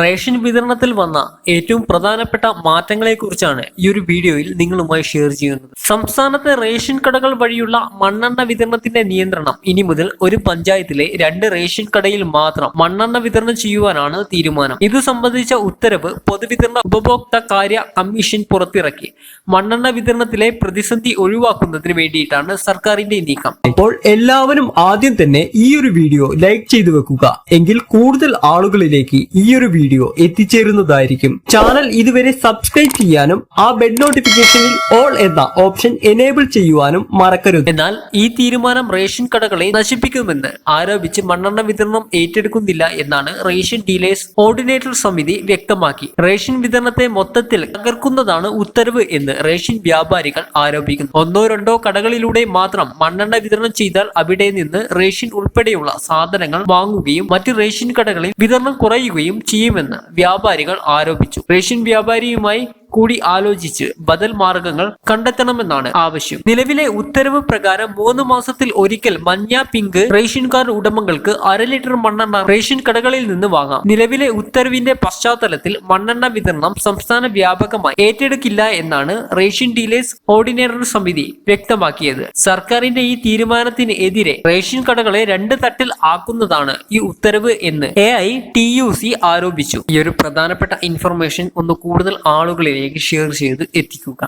Ration വിതരണത്തിൽ വന്ന ഏറ്റവും പ്രധാനപ്പെട്ട മാറ്റങ്ങളെക്കുറിച്ചാണ് ഈ ഒരു വീഡിയോയിൽ നിങ്ങളുമായി ഷെയർ ചെയ്യുന്നത്. സംസ്ഥാനത്തെ റേഷൻ കടകൾ വഴിയുള്ള മണ്ണെണ്ണ വിതരണത്തിന്റെ നിയന്ത്രണം ഇനി മുതൽ ഒരു പഞ്ചായത്തിലെ രണ്ട് റേഷൻ കടയിൽ മാത്രം മണ്ണെണ്ണ വിതരണം ചെയ്യുവാനാണ് തീരുമാനം. ഇത് സംബന്ധിച്ച ഉത്തരവ് പൊതുവിതരണ ഉപഭോക്തൃ കാര്യ കമ്മീഷൻ പുറത്തിറക്കി. മണ്ണെണ്ണ വിതരണത്തിലെ പ്രതിസന്ധി ഒഴിവാക്കുന്നതിന് വേണ്ടിയിട്ടാണ് സർക്കാരിന്റെ നീക്കം. അപ്പോൾ എല്ലാവരും ആദ്യം തന്നെ ഈ ഒരു വീഡിയോ ലൈക്ക് ചെയ്തു വെക്കുക. എങ്കിൽ കൂടുതൽ ആളുകളിലേക്ക് ഈ ഒരു വീഡിയോ എത്തിച്ചേരുന്നതായിരിക്കും. ചാനൽ ഇതുവരെ സബ്സ്ക്രൈബ് ചെയ്യാനും ആ ബെൽ നോട്ടിഫിക്കേഷനിൽ ഓൾ എന്ന ഓപ്ഷൻ എനേബിൾ ചെയ്യുവാനും മറക്കരുത്. എന്നാൽ ഈ തീരുമാനം റേഷൻ കടകളെ നശിപ്പിക്കുമെന്ന് ആരോപിച്ച് മണ്ണെണ്ണ വിതരണം ഏറ്റെടുക്കുന്നില്ല എന്നാണ് റേഷൻ ഡീലേഴ്സ് കോർഡിനേറ്റർ സമിതി വ്യക്തമാക്കി. റേഷൻ വിതരണത്തെ മൊത്തത്തിൽ തകർക്കുന്നതാണ് ഉത്തരവ് എന്ന് റേഷൻ വ്യാപാരികൾ ആരോപിക്കുന്നു. ഒന്നോ രണ്ടോ കടകളിലൂടെ മാത്രം മണ്ണെണ്ണ വിതരണം ചെയ്താൽ അവിടെ നിന്ന് റേഷൻ ഉൾപ്പെടെയുള്ള സാധനങ്ങൾ വാങ്ങുകയും മറ്റ് റേഷൻ കടകളിൽ വിതരണം കുറയുകയും ചെയ്യുമെന്ന് വ്യാപാരികൾ ആരോപിച്ചു. റഷ്യൻ വ്യാപാരിയുമായി കൂടി ആലോചിച്ച് ബദൽ മാർഗങ്ങൾ കണ്ടെത്തണമെന്നാണ് ആവശ്യം. നിലവിലെ ഉത്തരവ് പ്രകാരം മൂന്ന് മാസത്തിൽ ഒരിക്കൽ മഞ്ഞ പിങ്ക് റേഷൻ കാർഡ് ഉടമകൾക്ക് അര ലിറ്റർ മണ്ണെണ്ണ റേഷൻ കടകളിൽ നിന്ന് വാങ്ങാം. നിലവിലെ ഉത്തരവിന്റെ പശ്ചാത്തലത്തിൽ മണ്ണെണ്ണ വിതരണം സംസ്ഥാന വ്യാപകമായി ഏറ്റെടുക്കില്ല എന്നാണ് റേഷൻ ഡീലേഴ്സ് കോർഡിനേറ്റർ സമിതി വ്യക്തമാക്കിയത്. സർക്കാരിന്റെ ഈ തീരുമാനത്തിന് എതിരെ റേഷൻ കടകളെ രണ്ട് തട്ടിൽ ആക്കുന്നതാണ് ഈ ഉത്തരവ് എന്ന് A I T U C ആരോപിച്ചു. ഈ ഒരു പ്രധാനപ്പെട്ട ഇൻഫർമേഷൻ ഒന്ന് കൂടുതൽ ആളുകളിലേക്ക് ഷെയർ ചെയ്ത് എത്തിക്കുക.